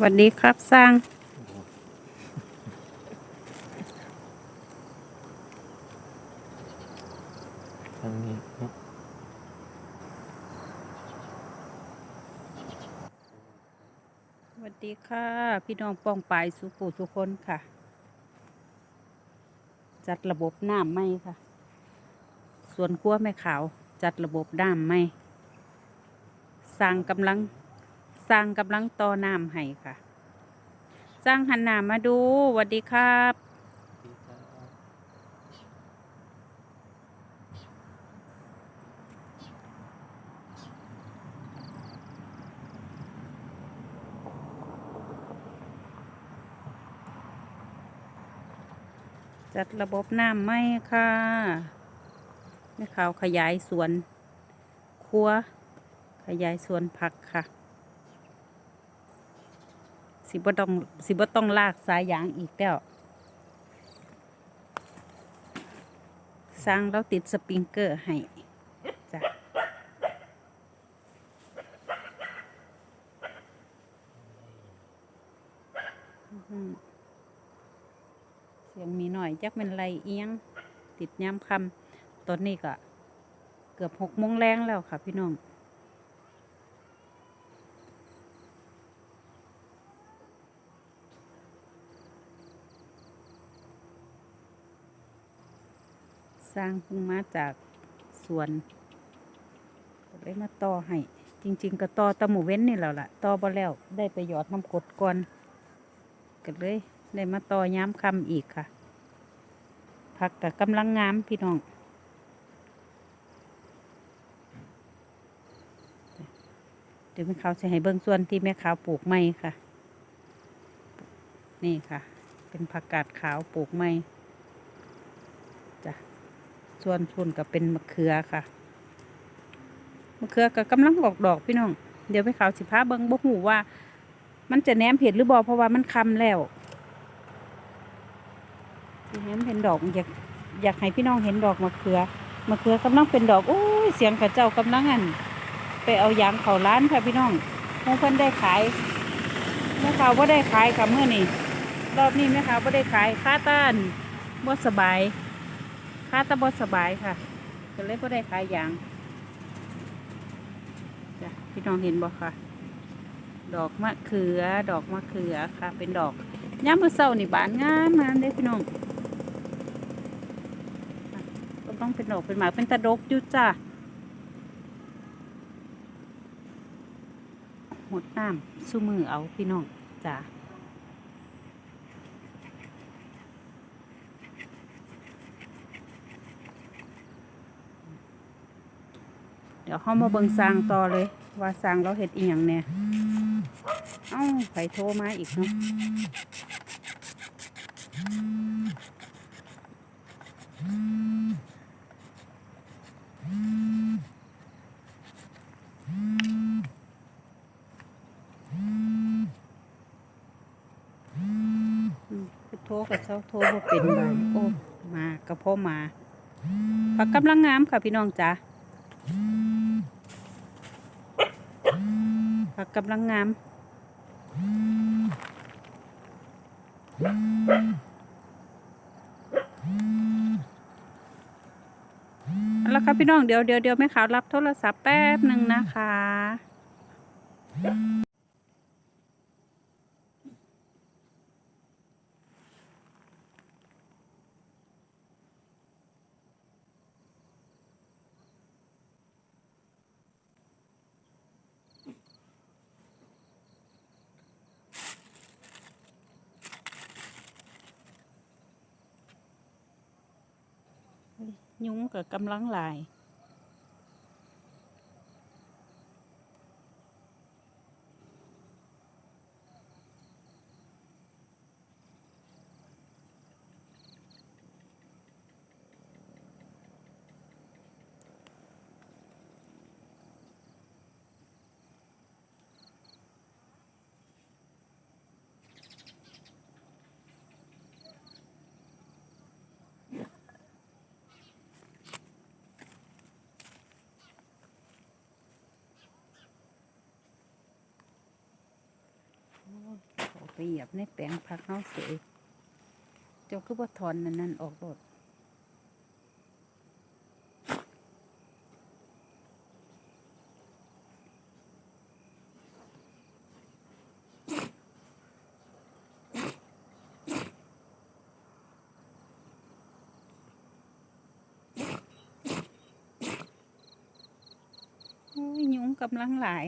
สวัสดีครับสร้าง ทางนี้เนาะสวัสดีค่ะ พี่น้องป้องปายสุขุสุคนค่ะ จัดระบบน้ำไหมค่ะ ส่วนขั้วแม่ขาว จัดระบบน้ำไหมสร้างกำลัง สร้างกำลังต่อน้ำให้ค่ะ สร้างหันหน้ามาดูสวัสดีครับจัดระบบน้ำไหมค่ะแม่ขาวขยายสวนครัว ขยายสวนผักค่ะ สิบ่ต้องสิบ่ต้องลากสายยางอีกแล้วสร้างแล้วติดสปริงเกอร์ให้จ้ะอืมเสียงมีหน่อยจักเป็นไรเอียง ติดย้ำคำตอนนี้ก็เกือบหกโมงแรงแล้วค่ะพี่น้อง ร้างเพิ่งมาจากสวนเลยมาต่อให้ จริง ๆ ก็ต่อตะหมูเว้นนี่แล้วล่ะต่อบ่แล้วได้ไปหยอดน้ำกดก่อนก็เลยได้มาต่อย้ำคำอีกค่ะ ผักกับกำลังงามพี่น้องเดี๋ยวแม่ขาวจะให้เบิ้งส่วนที่แม่ขาวปลูกไม้ค่ะ นี่ค่ะ เป็นผักกาดขาวปลูกไม้ ส่วนทุนก็เป็นมะเขือค่ะมะเขือก็กำลังออกดอกพี่น้อง เดี๋ยวไปขาวสิพาเบิ้งบ่หูว่า มันจะแหนมเห็ดหรือบ่เพราะว่ามันคำแล้วสิแหนมเห็นดอกอยากอยากให้พี่น้องเห็นดอกมะเขือมะเขือกำลังเป็นดอกโอ้ยเสียงกระเจ้ากำลังอันไปเอายางเขาร้านค่ะพี่น้องหมูเพิ่นได้ขายแม่ขาวว่าได้ขายค่ะเมื่อนี้รอบนี้แม่ขาวว่าได้ขายค่าต้านบ่สบาย ค่าตะบอสบายค่ะก็เลยบ่ได้ขายยางจ้ะพี่น้องเห็นบ่ค่ะ ดอกมะเขือ ดอกมะเขือค่ะ เป็นดอกย่ามมือเช้านี่บานงามงามเด้พี่น้องก็ต้องเป็นดอกเป็นหมากเป็นตะดกอยู่จ้ะหมดน้ำสู้มือเอาพี่น้องจ้ะ ดี๋ยวเขามาเบิงสร้างต่อเลย ว่าสร้างเราเห็ดอีหยังเนี่ยเอ้าไผโทรมาอีกเนาะอืมไปโทรกับเจ้าโทรบ่เป็นบานโอ้มากระเพาะมาผักกำลังงามค่ะพี่น้องจ้า ผักกำลังงาม แล้วครับพี่น้องเดี๋ยวเดี๋ยวเดี๋ยวแม่ขาวรับโทรศัพท์แป๊บหนึ่งนะคะ ยุงกับกำลังหลาย ไปเหยียบในแปลงผักเฮาเสียเจ้าคือบ่าถอนนั่นนั่นออกโดดยยุงกำลังหลาย